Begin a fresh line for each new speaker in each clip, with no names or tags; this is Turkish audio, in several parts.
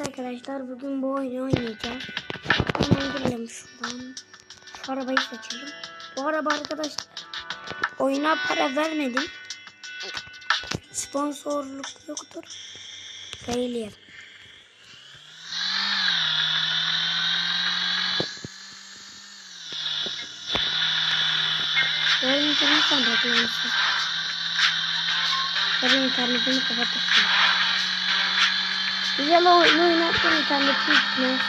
Arkadaşlar bugün bu oyunu oynayacağız. Hemen girelim şuradan. Şu arabayı seçelim. Bu araba arkadaşlar oyuna para vermedim. Sponsorluk yoktur. Failure. Benim internetten bakıyorum siz. Benim internetimi kapatıp Güzel oyun oynarken interneti gitmez.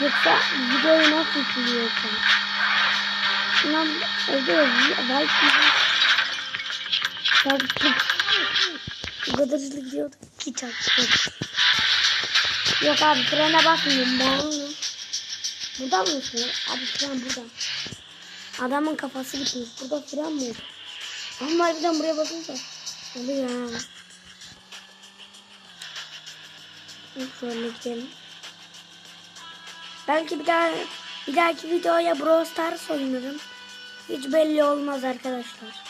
Yoksa videoyu nasıl yüklüyorsun? Lan evde. Belki Belki Bu kadar hızlı gidiyordu ki çarptı. Yok abi frene basmıyorum. Bağlı. Burada mısın? Abi fren burada. Adamın kafası gitmiş. Burada fren mi? Ama harbiden buraya basınca oluyor ha. Şöyle gidelim. Belki bir daha bir dahaki videoya Brawl Stars oynarım. Hiç belli olmaz arkadaşlar.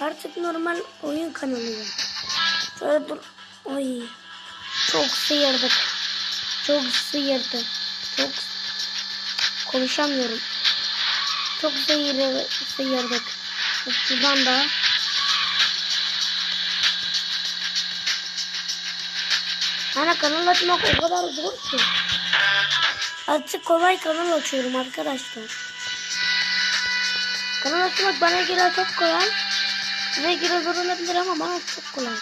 Artık normal oyun kanalıyım. Şöyle dur. Oy. Çok sıyırdık. Çok sıyırdı. Çok konuşamıyorum. Çok sıyır, sıyırdık. Şuradan da. Ana kanal açmak o kadar zor ki. Artık kolay kanal açıyorum arkadaşlar. Kanal açmak bana göre çok kolay. Size göre zor olabilir ama bana çok kolay.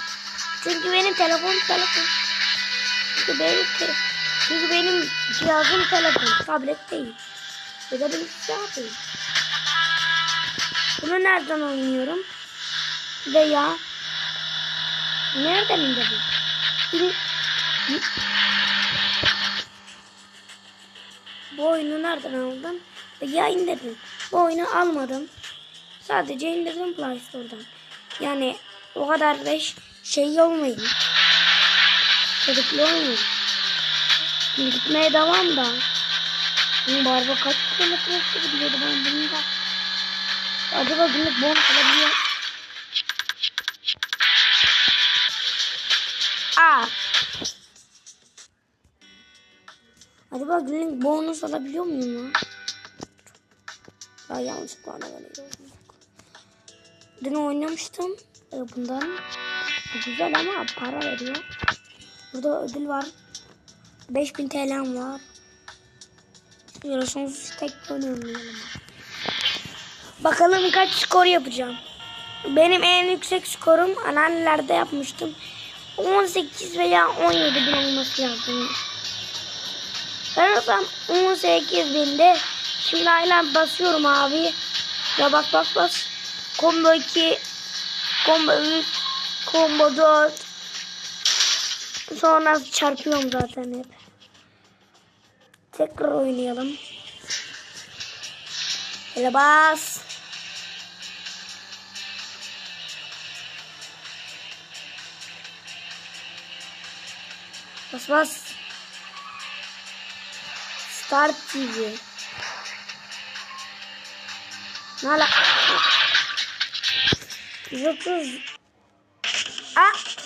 Çünkü benim telefon telefon. Çünkü benim, çünkü benim cihazım telefon, tablet değil. Bir de bilgisayar Bunu nereden oynuyorum? Veya nereden indirdim? Bil- Bu oyunu nereden aldım? Veya indirdim. Bu oyunu almadım. Sadece indirdim Play Store'dan. Yani o kadar da ş- şey olmayın. Çocuklu olmayın. Gitmeye devam da. Araba kaç kilometre gidiyordu ben bunu da. Acaba günlük bonus alabiliyor. Aa. Acaba günlük bonus alabiliyor muyum ya? Ya yanlışlıkla da böyle Dün oynamıştım e, bundan. Bu güzel ama para veriyor. Burada ödül var. 5000 TL'm var. Şöyle sonsuz tek oynayalım. Bakalım kaç skor yapacağım. Benim en yüksek skorum anneannelerde yapmıştım. 18 veya 17 bin olması lazım. Sanırsam 18 binde. Şimdi hala basıyorum abi. Ya bak bak bas. Combo 2, combo 3, combo 4. Sonra çarpıyorum zaten hep. Tekrar oynayalım. Hele bas. Bas bas. Start TV. Nala. 130. Ah!